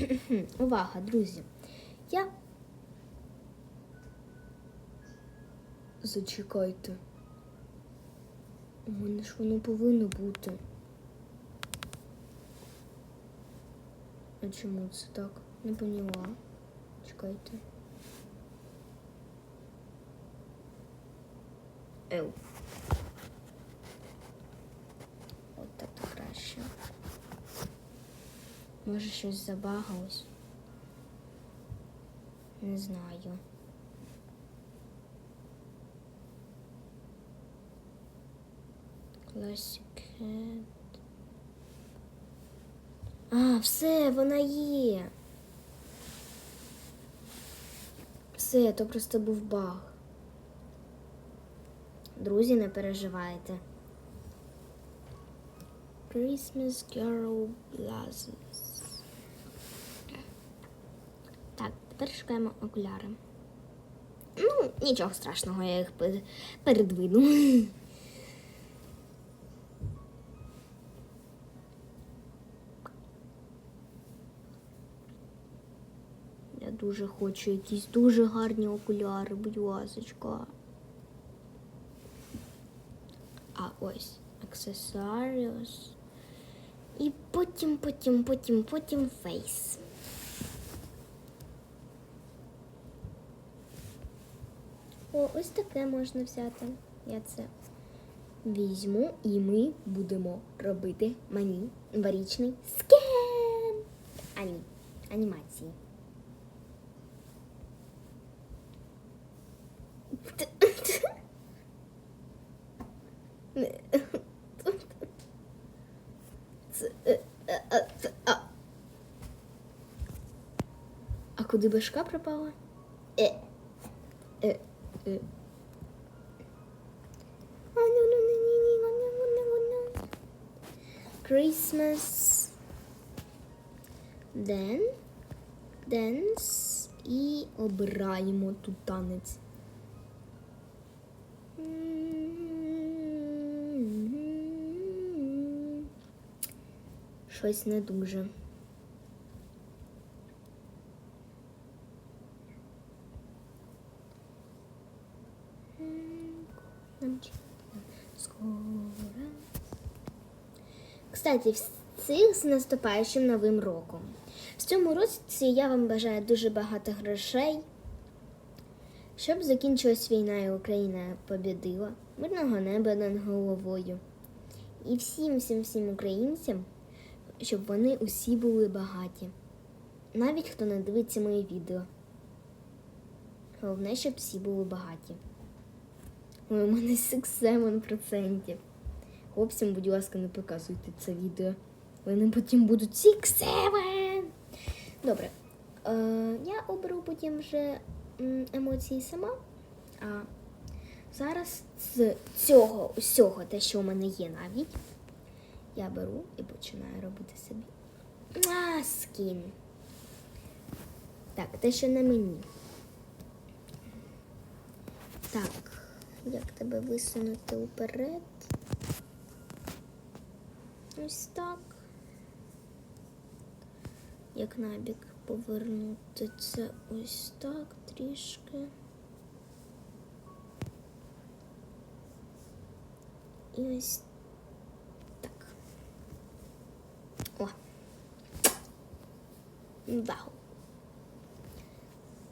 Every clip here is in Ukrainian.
Увага, друзі. Я. Зачекайте. У мене ж воно повинно бути. А чому це так? Не поняла. Чекайте. Ев. От так то краще. Може щось забагалось? Не знаю. Classic Cat. А, все, вона є. Все, то просто був баг. Друзі, не переживайте. Christmas Carol Blazes. Так, тепер шукаємо окуляри. Ну, нічого страшного, я їх передвину. Я дуже хочу якісь дуже гарні окуляри, будь ласочка. А ось аксесуаріус. І потім, потім, потім, потім фейс. О, ось таке можна взяти. Я це візьму і ми будемо робити мені новорічний скем. Ані, анімації. А куди башка пропала? Е. Ну. Christmas. Then. Dance. І обираємо тут танець. Щось не дуже. Скоро. Кстати, всіх з наступаючим новим роком. В цьому році я вам бажаю дуже багато грошей, щоб закінчилась війна і Україна побідила, мирного неба над головою. І всім, всім, всім українцям, щоб вони усі були багаті. Навіть хто не дивиться мої відео. Головне, щоб всі були багаті. Ой, у мене 6-7%. Хлопцям, будь ласка, не показуйте це відео. Вони потім будуть 6-7. Добре. Е, я оберу потім вже емоції сама. А зараз з цього усього, те, що у мене є навіть, я беру і починаю робити собі. А, скін. Так, те, що на мені. Так, як тебе висунути уперед? Ось так. Як набік повернути це ось так трішки. І ось так. О. Вау.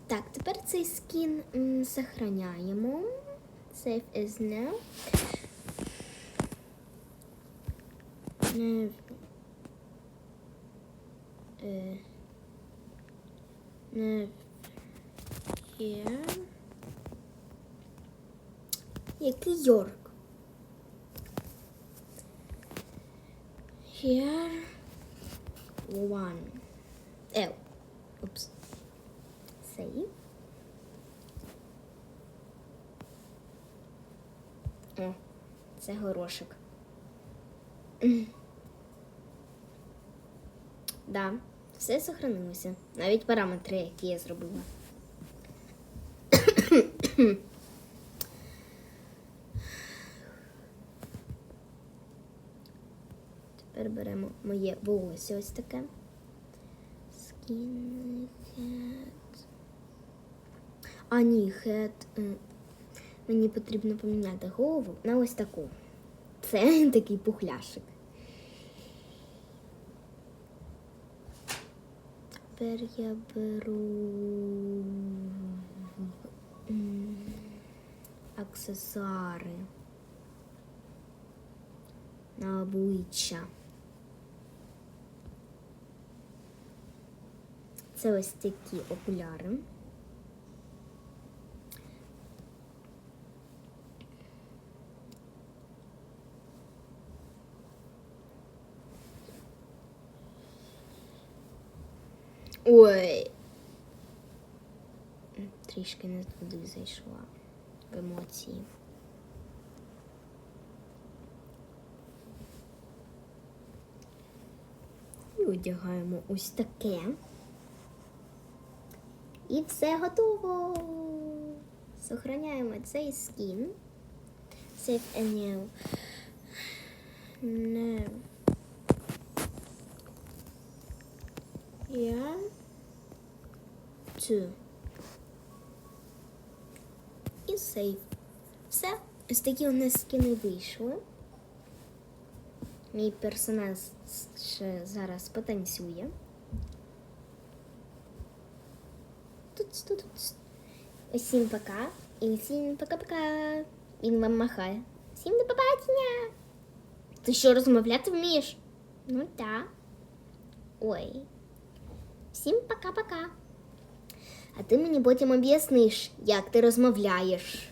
Так, тепер цей скін м, сохраняємо. Save as now. Не... Е... Не... Here. Який Йорк? Here. One. L. Oops. Save. О, це горошик. Да, все сохранилося. Навіть параметри, які я зробила. Тепер беремо моє волосся ось таке. Skin head. А ні, head. Мені потрібно поміняти голову на ось таку. Це такий пухляшик. Тепер я беру аксесуари на обличчя. Це ось такі окуляри. Ой. Трішки не туди зайшла в емоції. І одягаємо ось таке. І все готово. Сохраняємо цей скін. Save and new. No. Yeah. Two. І сейв. Все. Ось такі у нас скини вийшли. Мій персонаж ще зараз потанцює. Тут, тут, тут. Усім пока. І всім пока-пока. Він вам махає. Всім до побачення. Ти що розмовляти вмієш? Ну так. Ой. Всім пока-пока. А ти мені потім об'ясниш, як ти розмовляєш.